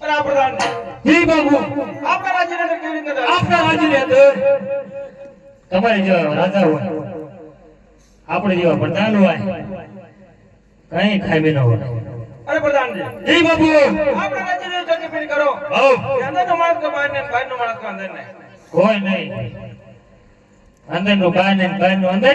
અને જી બાપુ. આપણા રાજ્યની અંદર કેવી રીતે આપણા રાજ્યની અંદર તમારે જેવા રાજા હોય આપણે જેવા પ્રધાન હોય કઈ ખામી ન હોય. અરે પ્રધાનજી, જી. આપણા રાજ્યની અંદર માણસ માણસ? કોઈ નહીં. અંદરનું બહાર ને બહારનું અંદર